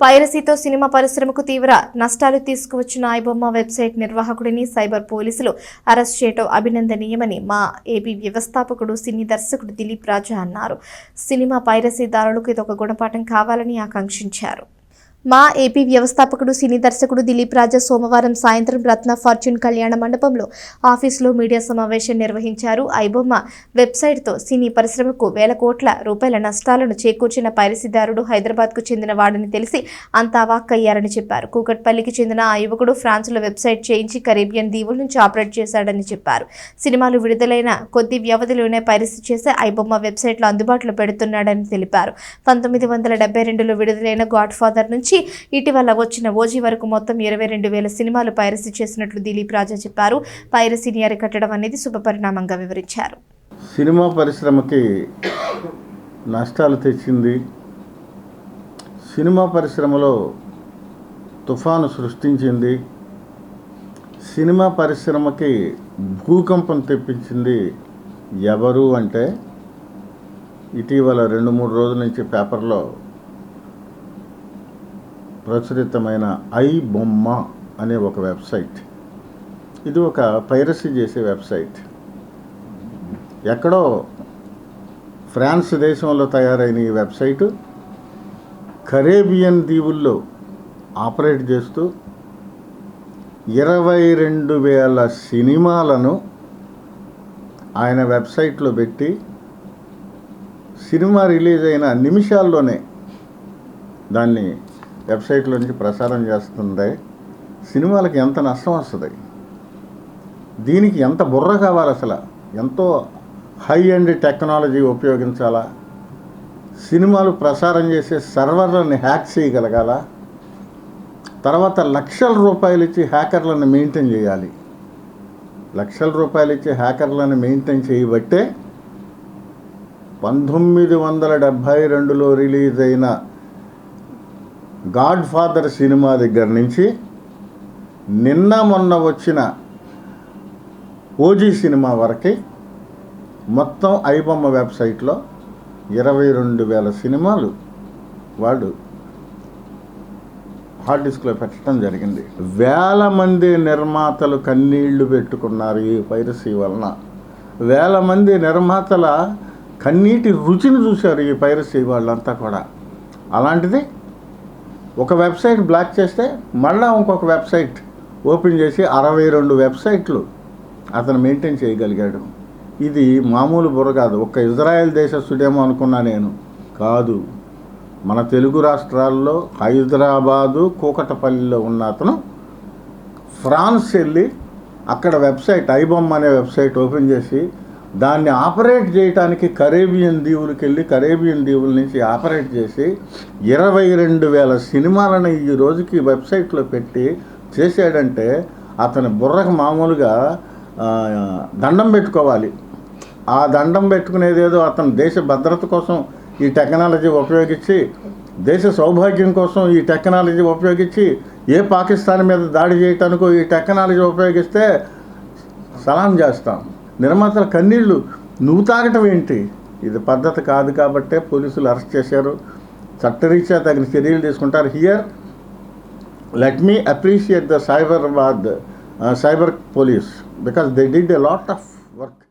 పైరసీతో cinema పరిశ్రమకు తీవ్ర నష్టాలు తీసుకువచ్చిన ఐబొమ్మ వెబ్సైట్ నిర్వాహకుడిని సైబర్ పోలీసులు అరెస్ట్ చేయడం అభినందనీయమని మా ఏపీ వ్యవస్థాపకుడు సినీ దర్శకుడు దిలీప్ రాజా అన్నారు. సినిమా పైరసీదారులకు ఇది ఒక గుణపాఠం కావాలని ఆకాంక్షించారు. మా ఏపీ వ్యవస్థాపకుడు సినీ దర్శకుడు దిలీప్ రాజా సోమవారం సాయంత్రం రత్న ఫార్చ్యూన్ కళ్యాణ మండపంలో ఆఫీసులో మీడియా సమావేశం నిర్వహించారు. ఐబొమ్మ వెబ్సైట్తో సినీ పరిశ్రమకు వేల కోట్ల రూపాయల నష్టాలను చేకూర్చిన పైరసీదారుడు హైదరాబాద్కు చెందిన వాడని తెలిసి అంతా వాక్కయ్యారని చెప్పారు. కూకట్పల్లికి చెందిన ఆ యువకుడు ఫ్రాన్స్లో వెబ్సైట్ చేయించి కరేబియన్ దీవుల నుంచి ఆపరేట్ చేశాడని చెప్పారు. సినిమాలు విడుదలైన కొద్ది వ్యవధిలోనే పైరసీ చేసే ఐబొమ్మ వెబ్సైట్లో అందుబాటులో పెడుతున్నాడని తెలిపారు. పంతొమ్మిది వందల డెబ్బై రెండులో విడుదలైన గాడ్ ఫాదర్ నుంచి ఇటీవల వచ్చిన ఓజీ వరకు మొత్తం ఇరవై రెండు వేల సినిమాలు పైరసీ చేసినట్లు దిలీప్ రాజా చెప్పారు. పైరసీని అరికట్టడం అనేది శుభపరిణామంగా వివరించారు. సినిమా పరిశ్రమకి నష్టాలు తెచ్చింది సినిమా పరిశ్రమలో తుఫాను సృష్టించింది. సినిమా పరిశ్రమకి భూకంపం తెప్పించింది ఎవరు అంటే ఇటీవల రెండు మూడు రోజుల నుంచి పేపర్లో ప్రచురితమైన ఐ బొమ్మ అనే ఒక వెబ్సైట్. ఇది ఒక పైరసీ చేసే వెబ్సైట్. ఎక్కడో ఫ్రాన్స్ దేశంలో తయారైన ఈ వెబ్సైటు కరేబియన్ దీవుల్లో ఆపరేట్ చేస్తూ ఇరవై రెండు వేల సినిమాలను ఆయన వెబ్సైట్లో పెట్టి సినిమా రిలీజ్ అయిన నిమిషాల్లోనే దాన్ని వెబ్సైట్లో నుంచి ప్రసారం చేస్తుంది సినిమాలకు ఎంత నష్టం వస్తుంది? దీనికి ఎంత బుర్ర కావాలి అసలు? ఎంతో హై అండ్ టెక్నాలజీ ఉపయోగించాలా? సినిమాలు ప్రసారం చేసే సర్వర్లను హ్యాక్ చేయగలగాల? తర్వాత లక్షల రూపాయలు ఇచ్చి హ్యాకర్లను మెయింటైన్ చేయాలి. లక్షల రూపాయలు ఇచ్చి హ్యాకర్లను మెయింటైన్ చేయబట్టే పంతొమ్మిది వందల డెబ్భై రెండులో రిలీజ్ అయిన గాడ్ ఫాదర్ సినిమా దగ్గర నుంచి నిన్న మొన్న వచ్చిన ఓజీ సినిమా వరకు మొత్తం ఐబొమ్మ వెబ్సైట్లో ఇరవై రెండు వేల సినిమాలు వాడు హార్డ్ డిస్క్లో పెట్టడం జరిగింది. వేల మంది నిర్మాతలు కన్నీళ్ళు పెట్టుకున్నారు ఈ పైరసీ వలన. వేల మంది నిర్మాతల కన్నీటి రుచిని చూశారు ఈ పైరసీ వాళ్ళంతా కూడా. అలాంటిది ఒక వెబ్సైట్ బ్లాక్ చేస్తే మళ్ళా ఇంకొక వెబ్సైట్ ఓపెన్ చేసి అరవై రెండు వెబ్సైట్లు అతను మెయింటైన్ చేయగలిగాడు. ఇది మామూలు బుర్ర కాదు. ఒక్క ఇజ్రాయెల్ దేశస్తుడేమో అనుకున్నా నేను. కాదు. మన తెలుగు రాష్ట్రాల్లో హైదరాబాదు కూకటపల్లిలో ఉన్న అతను ఫ్రాన్స్ వెళ్ళి అక్కడ వెబ్సైట్ ఐబొమ్మ అనే వెబ్సైట్ ఓపెన్ చేసి దాన్ని ఆపరేట్ చేయడానికి కరేబియన్ దీవులకి వెళ్ళి కరేబియన్ దీవుల నుంచి ఆపరేట్ చేసి ఇరవై రెండు వేల సినిమాలను ఈ రోజుకి వెబ్సైట్లో పెట్టి చేసాడంటే అతని బుర్రకు మామూలుగా దండం పెట్టుకోవాలి. ఆ దండం పెట్టుకునేదేదో అతను దేశ భద్రత కోసం ఈ టెక్నాలజీ ఉపయోగించి దేశ సౌభాగ్యం కోసం ఈ టెక్నాలజీ ఉపయోగించి ఏ పాకిస్తాన్ మీద దాడి చేయటానికో ఈ టెక్నాలజీ ఉపయోగిస్తే సలాం చేస్తాం. నిర్మాతల కన్నీళ్ళు నువ్వు తాగటం ఏంటి? ఇది పద్ధతి కాదు కాబట్టే పోలీసులు అరెస్ట్ చేశారు. చట్టరీత్యా తగిన చర్యలు తీసుకుంటారు. Here let me appreciate the Cyberabad cyber police because they did a lot of work